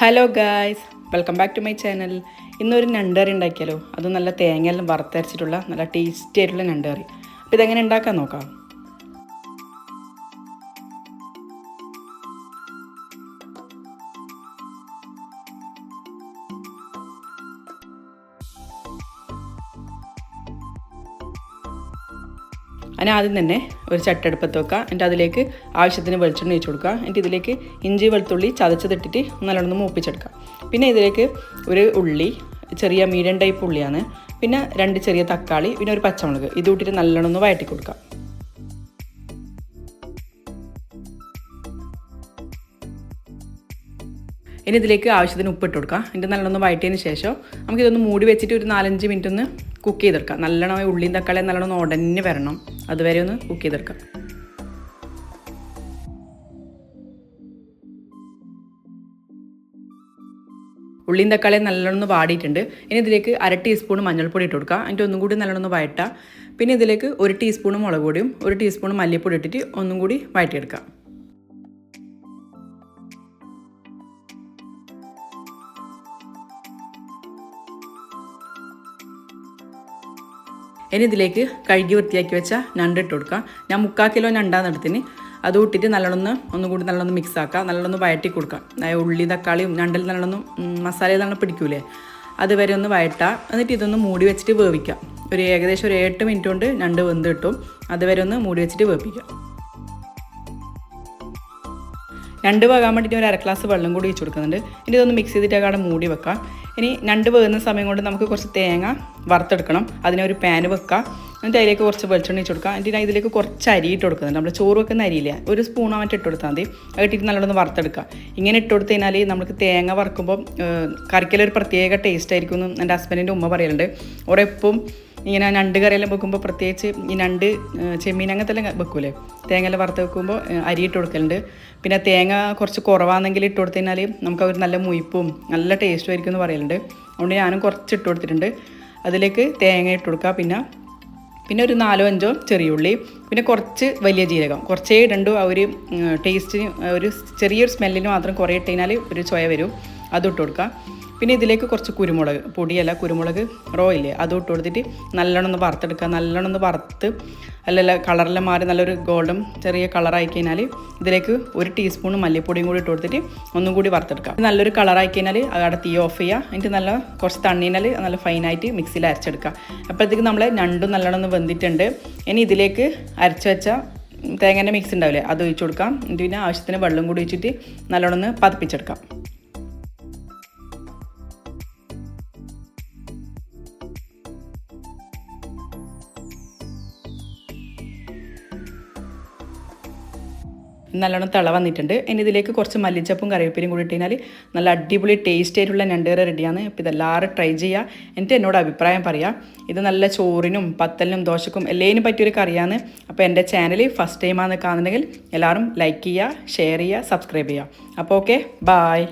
Hello guys welcome back to my channel ഇന്നൊരു നണ്ടറി ഉണ്ടാക്കിയാലോ? അത് നല്ല തേങ്ങയെല്ലാം വറുത്തരച്ചിട്ടുള്ള നല്ല ടേസ്റ്റി ആയിട്ടുള്ള നണ്ടറി. അപ്പോൾ ഇതെങ്ങനെ ഉണ്ടാക്കാൻ നോക്കാം? അതിന് ആദ്യം തന്നെ ഒരു ചട്ടെടുപ്പത്ത് വെക്കുക. എന്നിട്ട് അതിലേക്ക് ആവശ്യത്തിന് വെളിച്ചെണ്ണ ഒഴിച്ച് കൊടുക്കുക. എന്നിട്ട് ഇതിലേക്ക് ഇഞ്ചി വെളുത്തുള്ളി ചതച്ചതിട്ടിട്ട് നല്ലോണം മൂപ്പിച്ചെടുക്കുക. പിന്നെ ഇതിലേക്ക് ഒരു ഉള്ളി ചെറിയ മീഡിയം ടൈപ്പ് ഉള്ളിയാണ്. പിന്നെ രണ്ട് ചെറിയ തക്കാളി പിന്നെ ഒരു പച്ചമുളക്. ഇത് കൂട്ടിയിട്ട് നല്ലോണം ഒന്ന് വഴറ്റി കൊടുക്കുക. ഇനി ഇതിലേക്ക് ആവശ്യത്തിന് ഉപ്പിട്ട് കൊടുക്കുക. എന്നിട്ട് നല്ലോണം വഴറ്റിയതിന് ശേഷം നമുക്കിതൊന്ന് മൂടി വെച്ചിട്ട് ഒരു നാലഞ്ച് മിനിറ്റ് ഒന്ന് കുക്ക് ചെയ്തെടുക്കാം നല്ലോണം ഉള്ളിയും തക്കാളിയും നല്ലോണം ഉടനെ വരണം. അതുവരെ ഒന്ന് കുക്ക് ചെയ്തെടുക്കാം. ഉള്ളിയും തക്കാളിയും നല്ലോണം വാടിയിട്ടുണ്ട്. ഇനി ഇതിലേക്ക് അര ടീസ്പൂൺ മഞ്ഞൾപ്പൊടി ഇട്ട് കൊടുക്കുക എന്നിട്ട് ഒന്നും കൂടി നല്ലോണം വഴറ്റുക പിന്നെ ഇതിലേക്ക് ഒരു ടീസ്പൂൺ മുളക് പൊടിയും ഒരു ടീസ്പൂൺ മല്ലിപ്പൊടി ഇട്ടിട്ട് ഒന്നും കൂടി വഴറ്റിയെടുക്കാം. ഇനി ഇതിലേക്ക് കഴുകി വൃത്തിയാക്കി വെച്ച ഞണ്ട് ഇട്ട് കൊടുക്കുക ഞാൻ മുക്കാൽ കിലോ ഞണ്ടാന്ന് എടുത്തിന്. അത് ഇട്ടിട്ട് നല്ലോണം ഒന്നും കൂടി നല്ലോണം മിക്സ് ആക്കുക നല്ലോണം വയറ്റി അതായത് ഉള്ളി തക്കാളിയും ഞണ്ടിൽ നല്ലോണം മസാല നല്ലോണം പിടിക്കൂലേ? അതുവരെ ഒന്ന് വഴറ്റുക എന്നിട്ട് ഇതൊന്ന് മൂടി വെച്ചിട്ട് വേവിക്കുക ഒരു ഏകദേശം ഒരു എട്ട് മിനിറ്റ് കൊണ്ട് ഞണ്ട് വെന്ത് കിട്ടും. അതുവരെ ഒന്ന് മൂടി വെച്ചിട്ട് വേവിക്കുക രണ്ട് വേകാൻ വേണ്ടിയിട്ട് ഒരു അര ഗ്ലാസ് വെള്ളം കൂടി വെച്ച് കൊടുക്കുന്നുണ്ട്. ഇനി ഇതൊന്ന് മിക്സ് ചെയ്തിട്ട് അവിടെ മൂടി വെക്കാം. ഇനി രണ്ട് വേകുന്ന സമയം കൊണ്ട് നമുക്ക് കുറച്ച് തേങ്ങ വറുത്തെടുക്കണം. അതിനെ ഒരു പാന് വെക്കുക എന്നിട്ട് അതിലേക്ക് കുറച്ച് വെളിച്ചെണ്ണ ഇച്ച് കൊടുക്കുക എന്നിട്ട് ഇതിലേക്ക് കുറച്ച് അരി ഇട്ട് കൊടുക്കുന്നുണ്ട്. നമ്മൾ ചോറ് വെക്കുന്ന അരിയില്ല? ഒരു സ്പൂൺ മറ്റോ ഇട്ട് കൊടുത്താൽ മതി. ഇട്ടിട്ട് നല്ലോണം വറുത്തെടുക്കുക. ഇങ്ങനെ ഇട്ട് കൊടുത്തു കഴിഞ്ഞാൽ നമുക്ക് തേങ്ങ വറുക്കുമ്പോൾ കറിക്കലൊരു പ്രത്യേക ടേസ്റ്റ് ആയിരിക്കും എന്ന് എന്റെ ഹസ്ബൻഡിന്റെ ഉമ്മ പറയലുണ്ട്. ഒരെപ്പം ഇങ്ങനെ ഞണ്ട് കറിയെല്ലാം വെക്കുമ്പോൾ പ്രത്യേകിച്ച് ഈ ഞണ്ട് ചെമ്മീൻ അങ്ങനത്തെ എല്ലാം വെക്കൂലേ? തേങ്ങയെല്ലാം വറുത്ത് വെക്കുമ്പോൾ അരി ഇട്ട് കൊടുക്കലുണ്ട്. പിന്നെ തേങ്ങ കുറച്ച് കുറവാണെങ്കിൽ ഇട്ട് കൊടുത്തു കഴിഞ്ഞാൽ നമുക്ക് ഒരു നല്ല മുയിപ്പും നല്ല ടേസ്റ്റും ആയിരിക്കും എന്ന് പറയലുണ്ട്. അതുകൊണ്ട് ഞാനും കുറച്ച് ഇട്ട് കൊടുത്തിട്ടുണ്ട്. അതിലേക്ക് തേങ്ങ ഇട്ട് കൊടുക്കുക പിന്നെ പിന്നെ ഒരു നാലോ അഞ്ചോ ചെറിയ ഉള്ളി പിന്നെ കുറച്ച് വലിയ ജീരകം. കുറച്ചേ ഇടണ്ടു. ആ ഒരു ടേസ്റ്റിന് ഒരു ചെറിയൊരു സ്മെല്ലിന് മാത്രം കുറേ ഇട്ട് കഴിഞ്ഞാൽ ഒരു ചൊയ വരും. അതിട്ട് കൊടുക്കുക പിന്നെ ഇതിലേക്ക് കുറച്ച് കുരുമുളക് പൊടിയല്ല കുരുമുളക് റോ ഇല്ലേ? അതും ഇട്ട് കൊടുത്തിട്ട് നല്ലോണം ഒന്ന് വറുത്തെടുക്കുക. നല്ലോണം ഒന്ന് വറുത്ത് അല്ലല്ല കളറെല്ലാം മാറി നല്ലൊരു ഗോൾഡൻ ചെറിയ കളറായി കഴിഞ്ഞാൽ ഇതിലേക്ക് ഒരു ടീസ്പൂൺ മല്ലിപ്പൊടിയും കൂടി ഇട്ട് കൊടുത്തിട്ട് ഒന്നും കൂടി വറുത്തെടുക്കുക. നല്ലൊരു കളറായി കഴിഞ്ഞാൽ അവിടെ തീ ഓഫ് ചെയ്യുക. എന്നിട്ട് നല്ല കുറച്ച് തണ്ണീനാൽ നല്ല ഫൈനായിട്ട് മിക്സിയിൽ അരച്ചെടുക്കുക. അപ്പോഴത്തേക്ക് നമ്മൾ രണ്ടും നല്ലോണം ഒന്ന് വെന്തിട്ടുണ്ട്. ഇനി ഇതിലേക്ക് അരച്ച് വെച്ച തേങ്ങേന്റെ മിക്സ് ഉണ്ടാവില്ലേ അത് ഒഴിച്ചു കൊടുക്കാം. എന്നിട്ട് പിന്നെ ആവശ്യത്തിന് വെള്ളം കൂടി ഒഴിച്ചിട്ട് നല്ലോണം ഒന്ന് പതിപ്പിച്ചെടുക്കാം. നല്ലോണം തിള വന്നിട്ടുണ്ട്. ഇനി ഇതിലേക്ക് കുറച്ച് മല്ലിച്ചപ്പും കറിവേപ്പിലും കൂടി ഇട്ടുകഴിഞ്ഞാൽ നല്ല അടിപൊളി ടേസ്റ്റ് ആയിട്ടുള്ള ഞണ്ടുകറി റെഡിയാണ് അപ്പോൾ ഇതെല്ലാവരും ട്രൈ ചെയ്യുക എന്നിട്ട് എന്നോട് അഭിപ്രായം പറയാം. ഇത് നല്ല ചോറിനും പത്തലിനും ദോശക്കും എല്ലാത്തിനും പറ്റിയൊരു കറിയാണ്. അപ്പോൾ എന്റെ ചാനൽ ഫസ്റ്റ് ടൈമാണ് കാണുന്നുണ്ടെങ്കിൽ എല്ലാവരും ലൈക്ക് ചെയ്യുക ഷെയർ ചെയ്യുക സബ്സ്ക്രൈബ് ചെയ്യുക അപ്പോൾ ഓക്കെ ബായ്